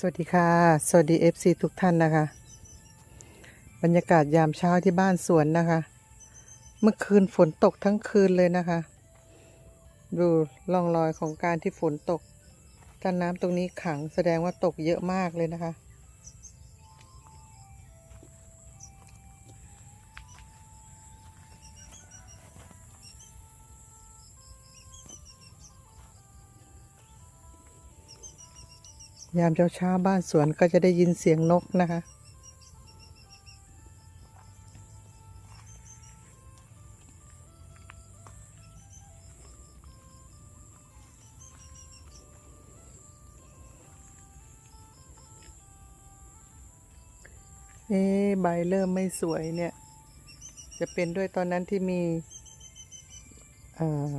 สวัสดีค่ะ สวัสดี FC ทุกท่านนะคะ บรรยากาศยามเช้าที่บ้านสวนนะคะ เมื่อคืนฝนตกทั้งคืนเลยนะคะ ดูร่องรอยของการที่ฝนตกถ้าน้ำตรงนี้ขังแสดงว่าตกเยอะมากเลยนะคะ ยามเช้าเช้าๆบ้านสวนก็จะได้ยินเสียงนกนะคะ เอ๊ใบเริ่มไม่สวยเนี่ย จะเป็นด้วยตอนนั้นที่มีอ่อ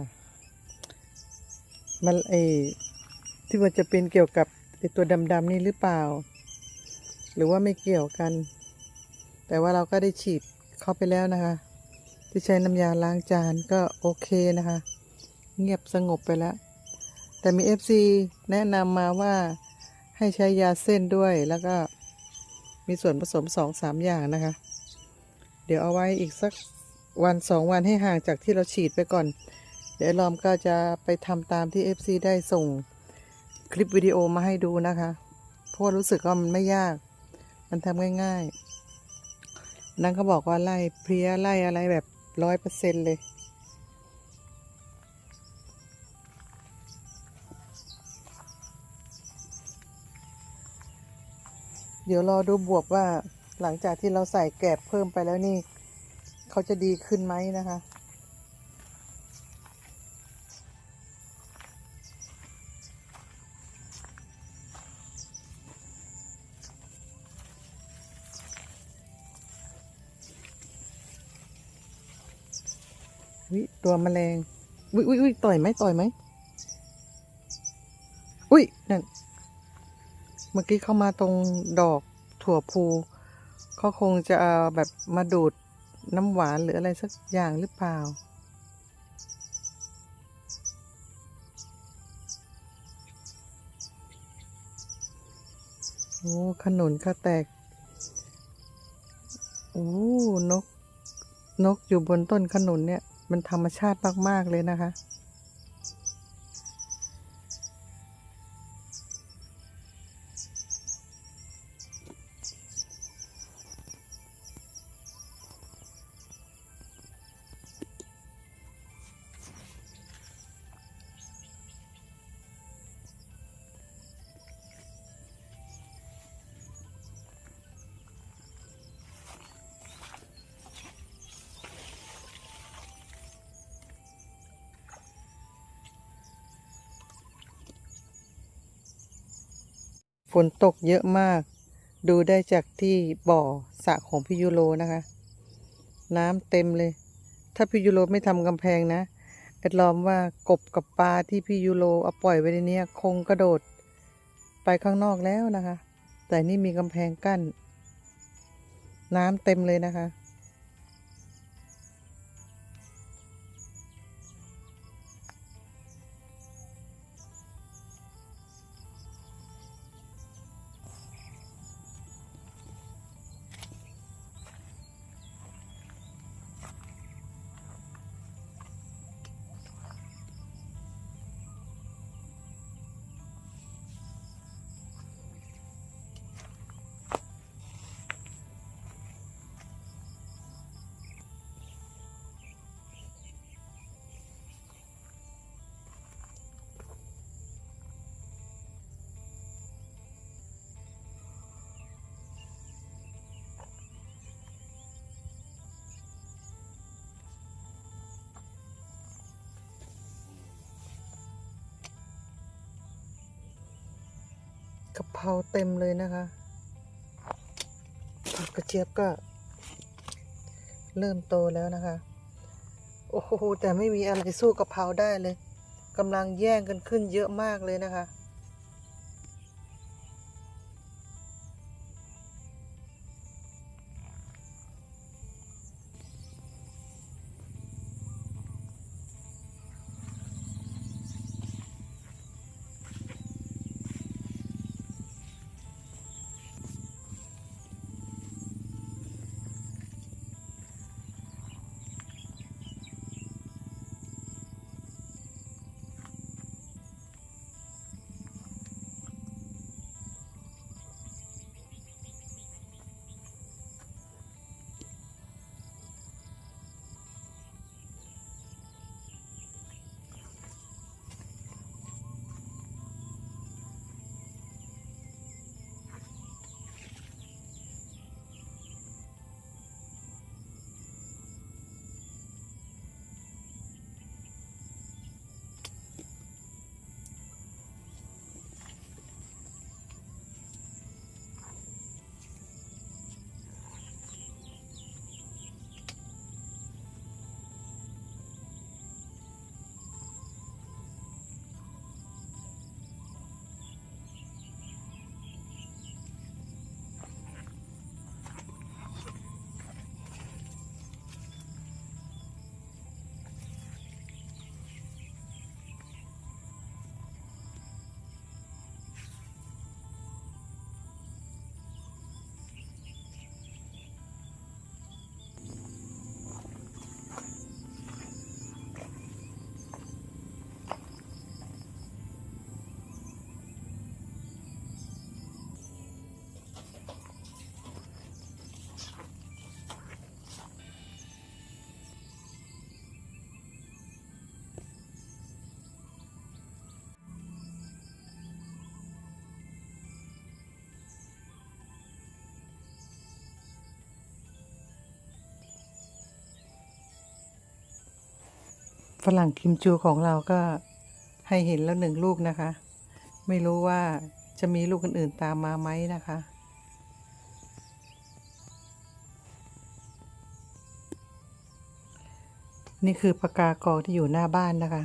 มันไอที่ว่าจะเป็นเกี่ยวกับ ไอตัวดำๆนี่หรือเปล่า หรือว่าไม่เกี่ยวกัน แต่ว่าเราก็ได้ฉีดเข้าไปแล้วนะคะ ที่ใช้น้ำยาล้างจานก็โอเคนะคะ เงียบสงบไปแล้ว แต่มี FC แนะนำมาว่าให้ใช้ยาเส้นด้วยแล้วก็มีส่วนผสมสองสามอย่างนะคะ เดี๋ยวเอาไว้อีกสักวันสองวันให้ห่างจากที่เราฉีดไปก่อน เดี๋ยวลอมก็จะไปทำตามที่ FC ได้ส่ง คลิปวิดีโอมาให้ดูนะคะ เพราะรู้สึกว่ามันไม่ยาก มันทำง่ายๆ นั่นเขาบอกว่าไล่เพลี้ยไล่อะไรแบบร้อยเปอร์เซ็นเลย เดี๋ยวรอดูบวบว่าหลังจากที่เราใส่แกบเพิ่มไปแล้วนี่ เขาจะดีขึ้นไหมนะคะ ตัวแมลงวิวิวิต่อยไหมต่อยไหม อุ้ยนั่น เมื่อกี้เข้ามาตรงดอกถั่วพูเขาคงจะเอาแบบมาดูดน้ำหวานหรืออะไรสักอย่างหรือเปล่า โอ้ขนุนก็แตก โอ้ นก นกอยู่บนต้นขนุนเนี่ย มันธรรมชาติมาก ๆ เลยนะคะ ฝนตกเยอะมาก ดูได้จากที่บ่อสระของพี่ยูโรนะคะ น้ำเต็มเลย ถ้าพี่ยูโรไม่ทำกำแพงนะแอดลอมว่ากบกับปลาที่พี่ยูโรเอาปล่อยไว้ในนี้คงกระโดด ไปข้างนอกแล้วนะคะ แต่นี่มีกำแพงกั้น น้ำเต็มเลยนะคะ กะเพราเต็มเลยนะคะผักกระเจี๊ยบก็ เริ่มโตแล้วนะคะ โอ้โหแต่ไม่มีอะไรสู้กะเพราได้เลยกำลังแย่งกันขึ้นเยอะมากเลยนะคะ ฝรั่งคิมจูของเราก็ให้เห็นแล้วหนึ่งลูกนะคะ ไม่รู้ว่าจะมีลูกอื่นๆตามมาไหมนะคะ นี่คือปากกากองที่อยู่หน้าบ้านนะคะ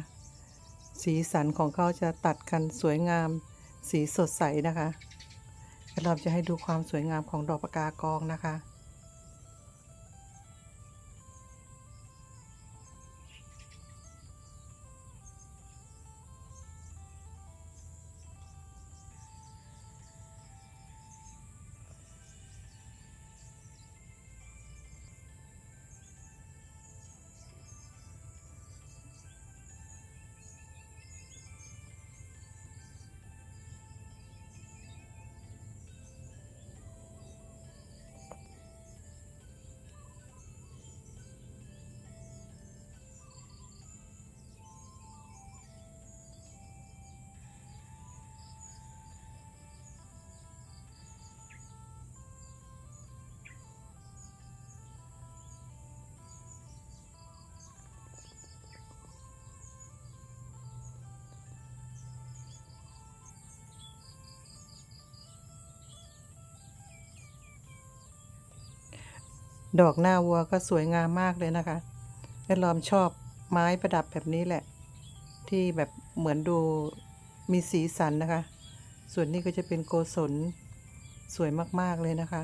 สีสันของเขาจะตัดกันสวยงาม สีสดใสนะคะเราจะให้ดูความสวยงามของดอกปากกากองนะคะ ดอกหน้าวัวก็สวยงามมากเลยนะคะแอดลอมชอบไม้ประดับแบบนี้แหละ ที่แบบเหมือนดูมีสีสันนะคะ ส่วนนี้ก็จะเป็นโกศลสวยมาก ๆ เลยนะคะ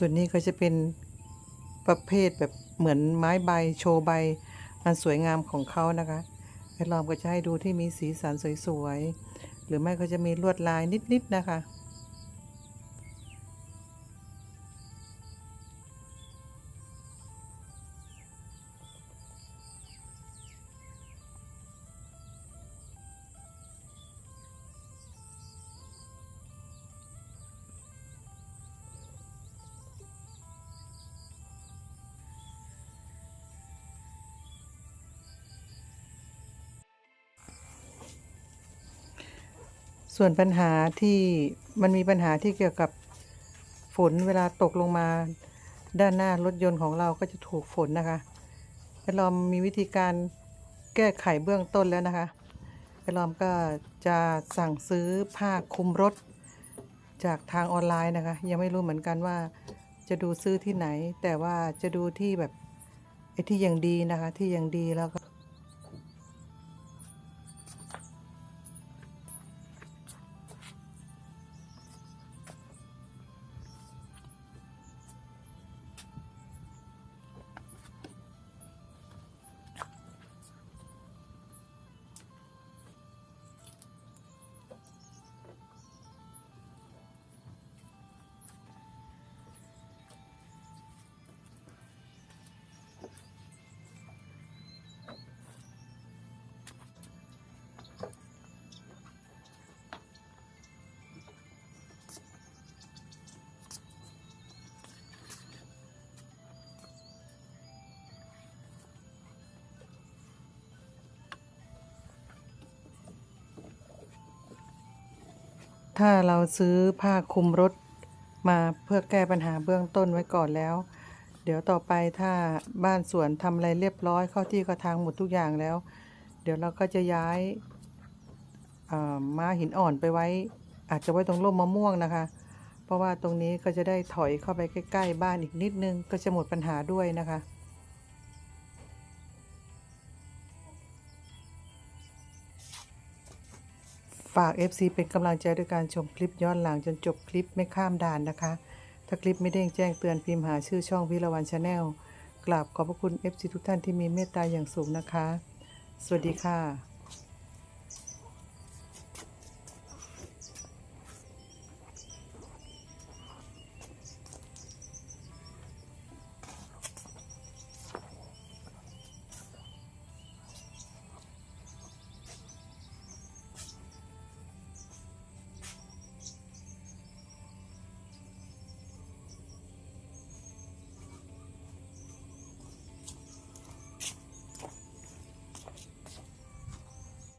ส่วนนี้ก็จะเป็นประเภทแบบเหมือนไม้ใบโชว์ใบอันสวยงามของเขานะคะไอ้ลอมก็จะให้ดูที่มีสีสันสวยๆ หรือไม่ก็จะมีลวดลายนิดๆนะคะ ส่วนปัญหาที่มันมีปัญหาที่เกี่ยวกับฝนเวลาตกลงมา ด้านหน้ารถยนต์ของเราก็จะถูกฝนนะคะไอลอมมีวิธีการแก้ไขเบื้องต้นแล้วนะคะไอลอมก็จะสั่งซื้อผ้าคลุมรถจากทางออนไลน์นะคะ ยังไม่รู้เหมือนกันว่าจะดูซื้อที่ไหน แต่ว่าจะดูที่แบบไอ้ที่ยังดีนะคะ ที่ยังดีแล้วก็ ถ้าเราซื้อผ้าคลุมรถมาเพื่อแก้ปัญหาเบื้องต้นไว้ก่อนแล้ว เดี๋ยวต่อไปถ้าบ้านสวนทำอะไรเรียบร้อยเข้าที่เข้าทางหมดทุกอย่างแล้ว เดี๋ยวเราก็จะย้ายม้าหินอ่อนไปไว้ อาจจะไว้ตรงร่มมะม่วงนะคะ เพราะว่าตรงนี้ก็จะได้ถอยเข้าไปใกล้ ๆ บ้านอีกนิดนึงก็จะหมดปัญหาด้วยนะคะ ฝาก FC เป็นกำลังใจด้วยการชมคลิปย้อนหลังจนจบคลิปไม่ข้ามด่านนะคะ ถ้าคลิปไม่เด้งแจ้งเตือนพิมพ์หาชื่อช่องวิรวันชาแนลกราบขอบพระคุณ FC ทุกท่านที่มีเมตตาอย่างสูงนะคะ สวัสดีค่ะ